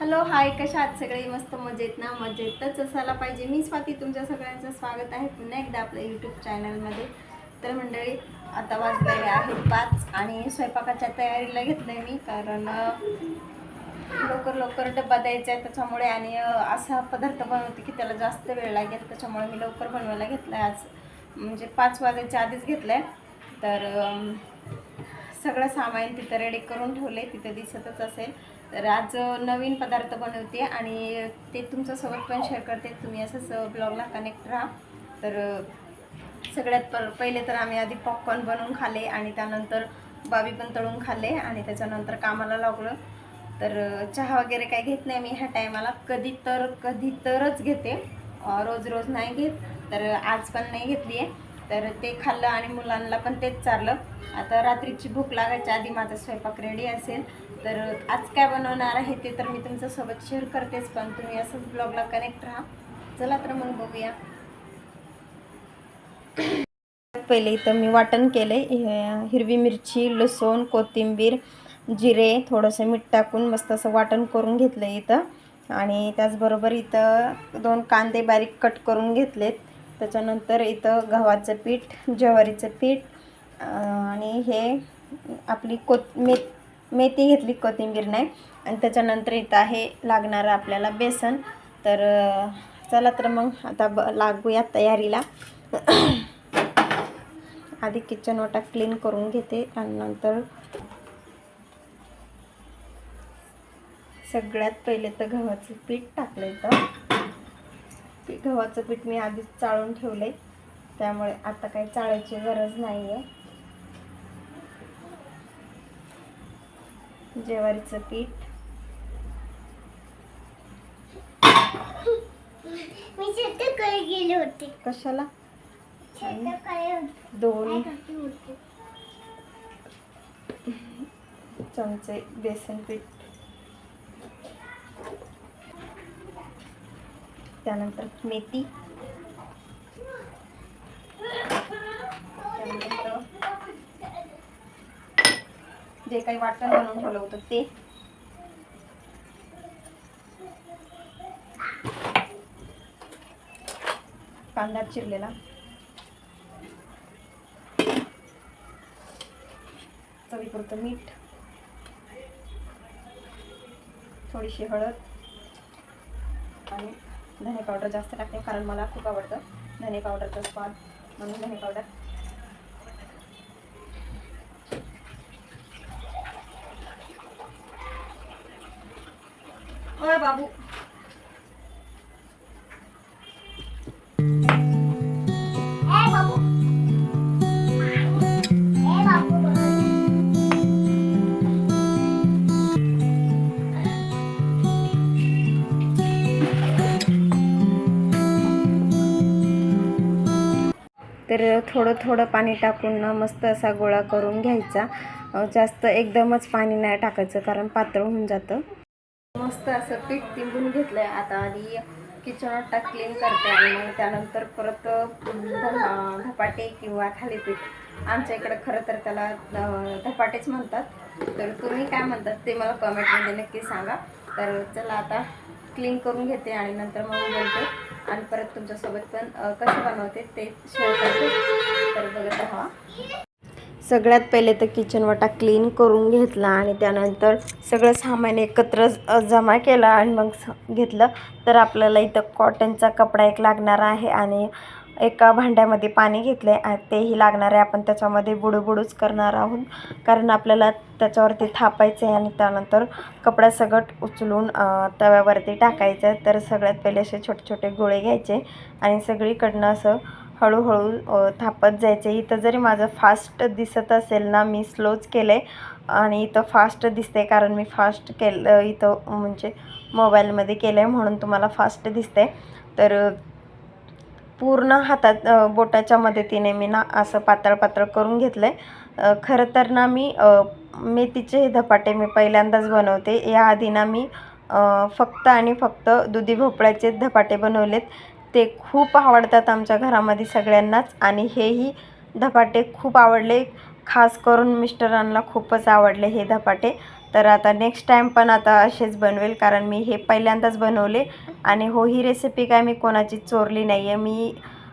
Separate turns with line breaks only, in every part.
Hello hi कशा आहात सगळे? मस्त मजेत ना? मजेतच असायला पाहिजे. मी स्वाती तुमच्या सगळ्यांचं स्वागत आहे पुन्हा एकदा आपल्या यूट्यूब चॅनलमध्ये तर मंडळी आता वाजलेले आहेत पाच आणि स्वयंपाकाच्या तयारीला घेतलं आहे मी कारण लवकर लवकर डब्बा द्यायचा आहे त्याच्यामुळे आणि असा पदार्थ बनवते की त्याला जास्त वेळ लागेल त्याच्यामुळे मी लवकर बनवायला घेतलं आहे आज. म्हणजे पाच वाजायच्या आधीच घेतलं आहे तर सगळं सामान तिथं रेडी करून ठेवले तिथं दिसतच असेल. तर आज नवीन पदार्थ बनवते आणि ते तुमच्यासोबत पण शेअर करते. तुम्ही असंच ब्लॉगला कनेक्ट राहा. तर सगळ्यात प पहिले तर आम्ही आधी पॉपकॉर्न बनवून खाल्ले आणि त्यानंतर बाबी पण तळून खाल्ले आणि त्याच्यानंतर कामाला लागलं. तर चहा वगैरे काही घेत नाही मी ह्या टायमाला कधी तर कधी तरच घेते. रोज रोज नाही घेत. तर आज पण नाही घेतली आहे तर ते खाल्लं आणि मुलांना पण तेच चारलं. आता रात्रीची भूक लागायच्या आधी माझा स्वयंपाक रेडी असेल तर आज काय बनवणार आहे ते तर मी तुमच्यासोबत शेअर करतेच पण तुम्ही असंच ब्लॉगला कनेक्ट राहा. चला तर मग बघूया. पहिले इथं मी वाटण केले हिरवी मिरची लसूण कोथिंबीर जिरे थोडंसं मीठ टाकून मस्त असं वाटण करून घेतलं इथं. आणि त्याचबरोबर इथं दोन कांदे बारीक कट करून घेतलेत. त्याच्यानंतर इथं गव्हाचं पीठ ज्वारीचं पीठ आणि हे आपली कोथ मे मेथी घेतली कोथिंबीर नाही. आणि त्याच्यानंतर इथं आहे लागणारं आपल्याला बेसन. तर चला तर मग आता ब लागूया तयारीला. आधी किचन वाटा क्लीन करून घेते आणि नंतर सगळ्यात पहिले तर गव्हाचं पीठ टाकलं इथं. गव्हाचं पीठ मी आधीच चाळून ठेवलं आहे त्यामुळे आता काही चाळायची गरज नाही आहे ज्वारीचं पीठ.
मी शेताकडे गेले होते?
कशाला?
शेताकडे
दोन.
होते?
चमचे बेसन पीठ. त्यानंतर मेथी त्यानंतर जे काही वाटण बनवून ठेवलं होतं ते. कांदा चिरलेला. चवीपुरतं मीठ. थोडीशी हळद. आणि धने पावडर जास्त टाकते कारण मला खूप आवडतं धने पावडरचा स्वाद. म्हणून धने पावडर ओय बाबू.
ए बाबू. ए बाबू.
तर थोडं थोडं पाणी टाकून ना मस्त असा गोळा करून घ्यायचा. जास्त एकदमच पाणी नाही टाकायचं कारण पातळ होऊन जातं. मस्त असं पीठ तिंबून घेतलंय. आता आधी किचन आटा क्लीन करते आणि मग त्यानंतर परत धपाटे किंवा थालीपीठ. आमच्या इकडे खरं तर त्याला धपाटेच म्हणतात. तर तुम्ही काय म्हणतात ते मला कमेंटमध्ये नक्की सांगा. तर चला आता क्लीन करून घेते आणि नंतर मग बोलते आणि परत तुमच्यासोबत पण कसं बनवते ते शेअर करते. तर बघत राहा. सगळ्यात पहिले तर किचन वाटा क्लीन करून घेतला आणि त्यानंतर सगळं सामान एकत्र जमा केलं आणि मग स- घेतलं. तर आपल्याला इथं कॉटनचा कपडा एक लागणार आहे आणि एका भांड्यामध्ये पाणी घेतलं आहे तेही लागणार आहे. आपण त्याच्यामध्ये बुडूबुडूच करणार आहोत. कारण आपल्याला त्याच्यावरती थापायचं आहे आणि त्यानंतर कपडा सगळं उचलून तव्यावरती टाकायचं आहे. तर सगळ्यात पहिले असे छोटे छोटे गोळे घ्यायचे आणि सगळीकडनं असं हळूहळू थापत जायचे. इथं जरी माझं फास्ट दिसत असेल ना मी स्लोच केलं आहे आणि इथं फास्ट दिसते कारण मी फास्ट केलं इथं म्हणजे मोबाईलमध्ये केलं आहे म्हणून तुम्हाला फास्ट दिसते. तर पूर्ण हातात बोटाच्या मदतीने मी ना असं पातळ पातळ करून घेतलं आहे खरं तर ना मी मेथीचे हे धपाटे मी पहिल्यांदाच बनवते. याआधी ना मी फक्त आणि फक्त दुधी भोपळ्याचे धपाटे बनवलेत. ते खूप आवडतात आमच्या घरामध्ये सगळ्यांनाच. आणि हेही धपाटे खूप आवडले. खास करून मिस्टरांना खूपच आवडले हे धपाटे. तर आता नेक्स्ट टाईम पण आता असेच बनवेल कारण मी हे पहिल्यांदाच बनवले. आणि हो ही रेसिपी काय मी कोणाची चोरली नाही आहे मी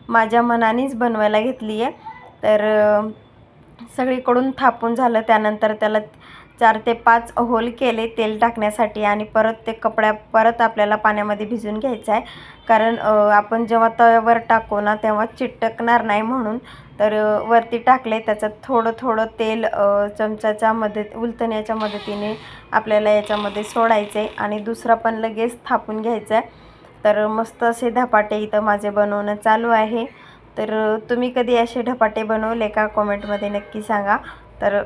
माझ्या मनानेच बनवायला घेतली आहे तर सगळीकडून थापून झालं. त्यानंतर त्याला चार ते पाच होल केले तेल टाकण्यासाठी आणि परत ते कपड्या परत आपल्याला पाण्यामध्ये भिजून घ्यायचं आहे. कारण आपण जेव्हा तव्यावर टाकू ना तेव्हा चिटकणार नाही म्हणून. तर वरती टाकले त्याचं थोडं थोडं तेल चमच्याच्या मदत उलथण्याच्या मदतीने आपल्याला याच्यामध्ये सोडायचं आहे आणि दुसरा पण लगेच थापून घ्यायचा आहे. तर मस्त असे धपाटे इथं माझे बनवणं चालू आहे. तर तुम्ही कधी असे धपाटे बनवले का? कॉमेंटमध्ये नक्की सांगा. तर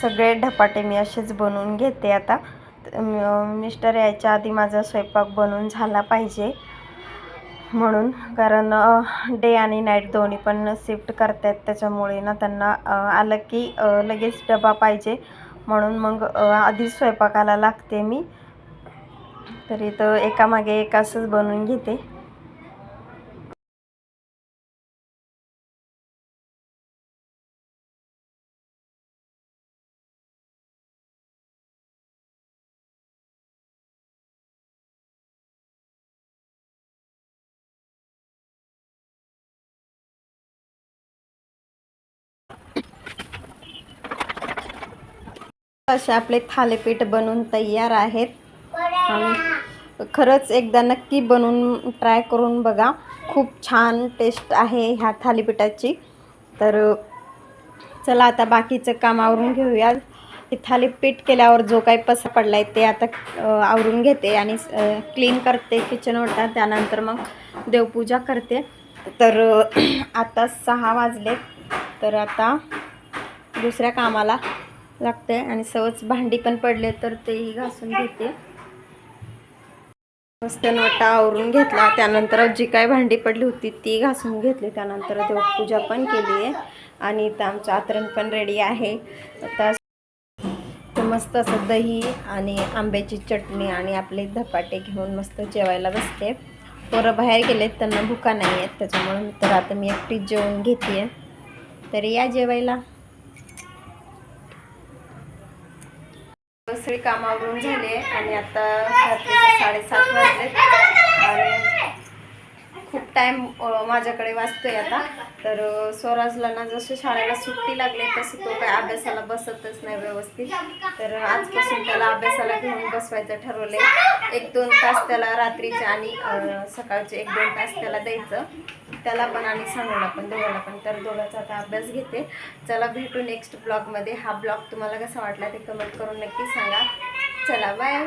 सगळे धपाटे मी असेच बनवून घेते आता. मिस्टर यायच्या आधी माझा स्वयंपाक बनवून झाला पाहिजे. म्हणून कारण डे आणि नाईट दोन्ही पण शिफ्ट करतायत त्याच्यामुळे ना त्यांना आलं की लगेच डबा पाहिजे. म्हणून मग आधीच स्वयंपाकाला लागते मी. तरी तर एकामागे एक असंच बनवून घेते. असे आपले थालीपीठ बनवून तयार आहेत. आणि खरंच एकदा नक्की बनवून ट्राय करून बघा. खूप छान टेस्ट आहे ह्या थालीपीठाची. तर चला आता बाकीचं काम आवरून घेऊया. थालीपीठ केल्यावर जो काही पसा पडला आहे ते आता आवरून घेते आणि क्लीन करते किचन ओटा त्यानंतर मग देवपूजा करते. तर आता सहा वाजले तर आता दुसऱ्या कामाला लागते आणि सहज भांडी पण पडले तर तेही घासून घेते. मस्त नोटा आवरून घेतला. त्यानंतर जी काय भांडी पडली होती ती घासून घेतली. त्यानंतर देवपूजा पण केली आहे. आणि इथं आमचं आतरण पण रेडी आहे. आता तर मस्त असं दही आणि आंब्याची चटणी आणि आपले धपाटे घेऊन मस्त जेवायला बसते. पोरं बाहेर गेलेत त्यांना भुका नाही आहेत. त्याच्यामुळे तर आता मी एकटीच जेवून घेते. तर या जेवायला. सगळी कामावरून झाले आणि आता रात्रीचे साडेसात वाजले खूप टाईम माझ्याकडे वाचतोय आता. तर स्वराजला ना जसं शाळेला सुट्टी लागली तसं तो काय अभ्यासाला बसतच नाही व्यवस्थित. तर आजपासून त्याला अभ्यासाला घेऊन बसवायचं ठरवले एक दोन तास त्याला रात्रीचे आणि सकाळचे एक दोन तास त्याला द्यायचं. त्याला पण आणि सांगूला पण दोघाला पण. तर दोघांचा आता अभ्यास घेते. चला भेटू नेक्स्ट ब्लॉगमध्ये हा ब्लॉग तुम्हाला कसा वाटला ते कमेंट करून नक्की सांगा. चला बाय